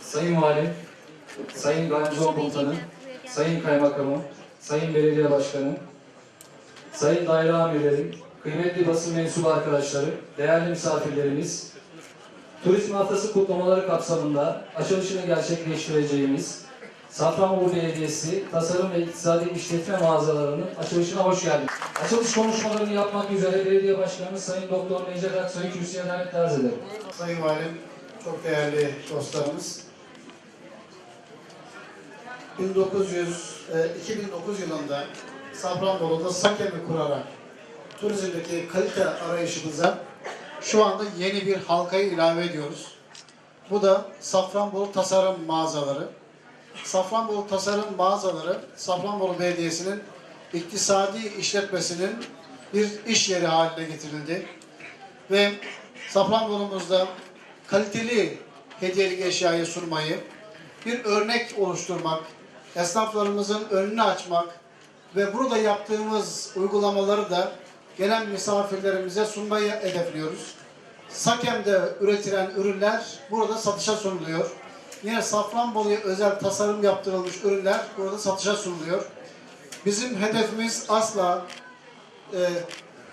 Sayın Valim, Sayın Garnizon Komutanı, Sayın Kaymakamım, Sayın Belediye Başkanım, Sayın Daire Amirlerim, kıymetli basın mensubu arkadaşları, değerli misafirlerimiz, Turizm Haftası kutlamaları kapsamında açılışını gerçekleştireceğimiz Safranbolu Belediyesi Tasarım ve İktisadi İşletme Mağazalarının açılışına hoş geldiniz. Açılış konuşmalarını yapmak üzere Belediye Başkanımız Sayın Doktor Necdet Aksoy'u kürsüye davet arz ederim. Sayın Valim, çok değerli dostlarımız. 1900, e, 2009 yılında Safranbolu'da Sakem'i kurarak turizmdeki kalite arayışımıza şu anda yeni bir halkayı ilave ediyoruz. Bu da Safranbolu Tasarım Mağazaları. Safranbolu Tasarım Mağazaları, Safranbolu Belediyesi'nin iktisadi işletmesinin bir iş yeri haline getirildi. Ve Safranbolu'muzda kaliteli hediyelik eşyayı sunmayı, bir örnek oluşturmak, esnaflarımızın önünü açmak ve burada yaptığımız uygulamaları da gelen misafirlerimize sunmayı hedefliyoruz. Sakem'de üretilen ürünler burada satışa sunuluyor. Yine Safranbolu'ya özel tasarım yaptırılmış ürünler burada satışa sunuluyor. Bizim hedefimiz asla e,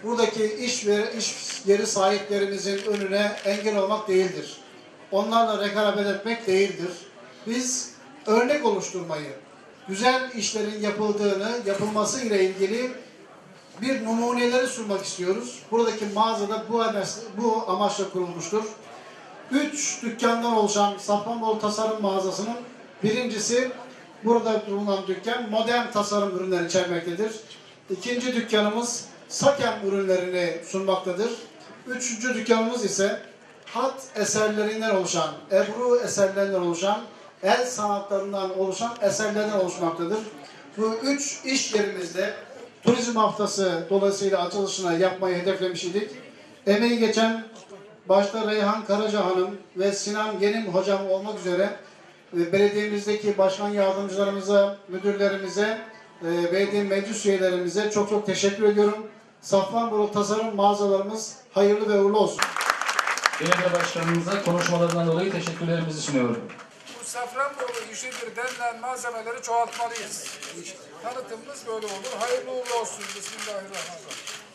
buradaki iş ve iş yeri sahiplerimizin önüne engel olmak değildir. Onlarla rekabet etmek değildir. Biz örnek oluşturmayı, güzel işlerin yapıldığını, yapılması ile ilgili bir numuneleri sunmak istiyoruz. Buradaki mağazada bu, bu amaçla kurulmuştur. Üç dükkandan oluşan Safranbolu Tasarım Mağazası'nın birincisi burada bulunan dükkan modern tasarım ürünleri içermektedir. İkinci dükkanımız Sakem ürünlerini sunmaktadır. Üçüncü dükkanımız ise hat eserlerinden oluşan, ebru eserlerinden oluşan, el sanatlarından oluşan eserlerden oluşmaktadır. Bu üç iş yerimizde turizm haftası dolayısıyla açılışına yapmayı hedeflemiş idik. Emeği geçen başta Reyhan Karaca Hanım ve Sinan Genim hocam olmak üzere e, belediyemizdeki başkan yardımcılarımıza, müdürlerimize, e, belediye meclis üyelerimize çok çok teşekkür ediyorum. Safranbolu tasarım mağazalarımız hayırlı ve uğurlu olsun. Belediye Başkanımıza konuşmalarından dolayı teşekkürlerimizi sunuyorum. Bu Safranbolu işidir denilen malzemeleri çoğaltmalıyız. Tanıtımımız böyle olur. Hayırlı uğurlu olsun. Bismillahirrahmanirrahim.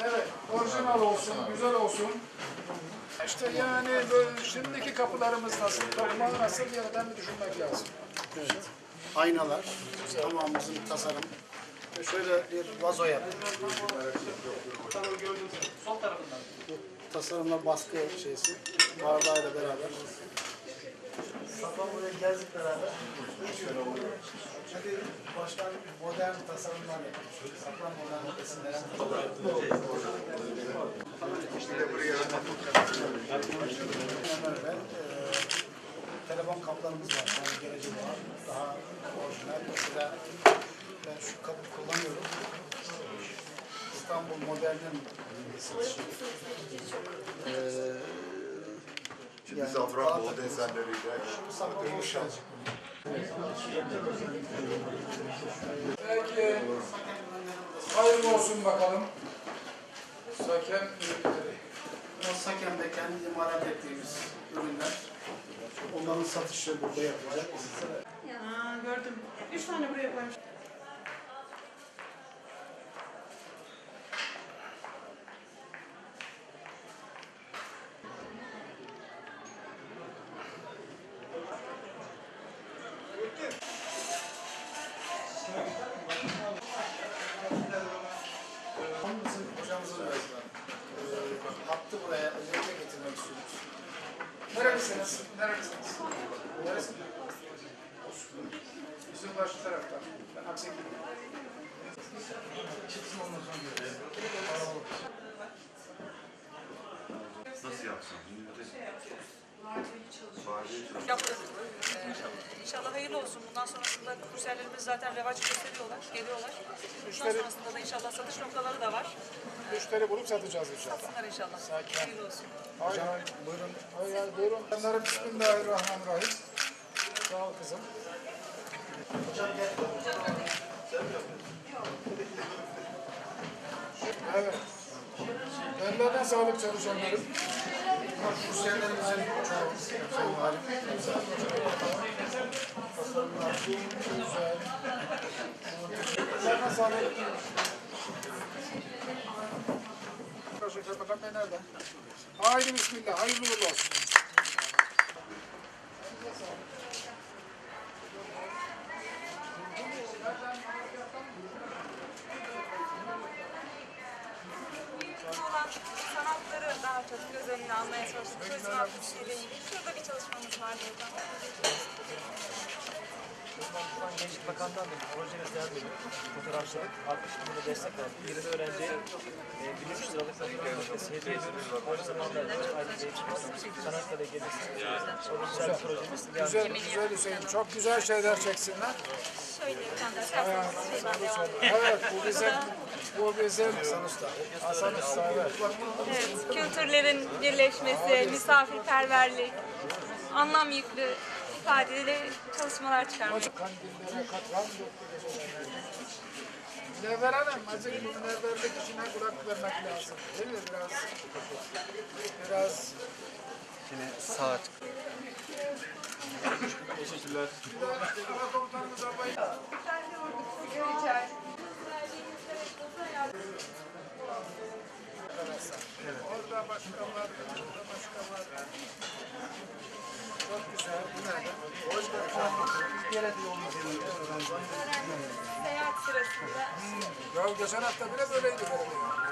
Evet, orijinal olsun, güzel olsun. İşte yani böyle şimdiki kapılarımız nasıl, kapılar nasıl yeniden bir düşünmek lazım. Evet. Aynalar, tamamımızın tasarım. Ve şöyle bir vazo yaptık. Bu tasarımla baskı şeysi, bardağıyla beraber. Safranbolu'ya geldik beraber. Modern tasarımlar yapıyor. Safranbolu'dan esinlenen. Hemen öyle. Ee, telefon kaplarımız var. Yani geleceği var. Daha orijinal. Mesela ben şu kapı kullanıyorum. İstanbul Modern'in satışı. Ee, Şimdi yani Safranbolu Galata- desenleriyle Safranbolu gelecek. Peki, hayırlı olsun bakalım. Saken ürünleri. O Sakem'de kendi imalat ettiğimiz ürünler. Onların satışı burada yapılacak. Aa, gördüm. Üç tane buraya koymuş. Nerelisiniz? Nerelisiniz? Neresi? Bizim karşı taraftan. Ben Akseki'yim. nasıl İnşallah hayırlı olsun. Bundan sonrasında kursiyerlerimiz zaten revaç gösteriyorlar, geliyorlar. Bundan sonrasında da inşallah satış noktaları da var. Müşteri bulup satacağız inşallah. Satsınlar inşallah. Hayırlı olsun. Hay hay, buyurun. Hay hay, buyurun. Onlara Bismillahirrahmanirrahim. Sağ ol kızım. Evet. Ellerine sağlık çalışanlarım. Kursiyerlerimizin Haydi bismillah. Hayırlı uğurlu olsun. olan daha çok göz önüne almaya çalıştık. Turizm aktiviteyle ilgili. Şurada bir çalışmamız vardı hocam. Buradan Gençlik Bakanlığı'ndan da bir proje ziyaret ediyoruz. Fotoğrafçılık, 60 bin lira destek aldık. 20 öğrenciye e, 1300 liralık fotoğraf makinesi hediye ediyoruz. Aynı zamanda ayrıca eğitim Çanakkale'ye gelirsin. O da güzel bir projemiz. Güzel, güzel Hüseyin. Çok güzel şeyler çeksinler. Şöyle bir tane daha. Evet, bu bizim, bu bizim Hasan Usta. Hasan Usta, evet. Evet, kültürlerin birleşmesi, misafirperverlik, anlam yüklü ifadeli çalışmalar çıkarmak. Münevver Hanım, azıcık bu münevverlik işine kulak vermek lazım. Değil mi? Biraz, biraz... Yine saat. Teşekkürler. Komutanımıza bayılın. Orada başka var, Ya geçen hafta bile böyleydi. Böyle.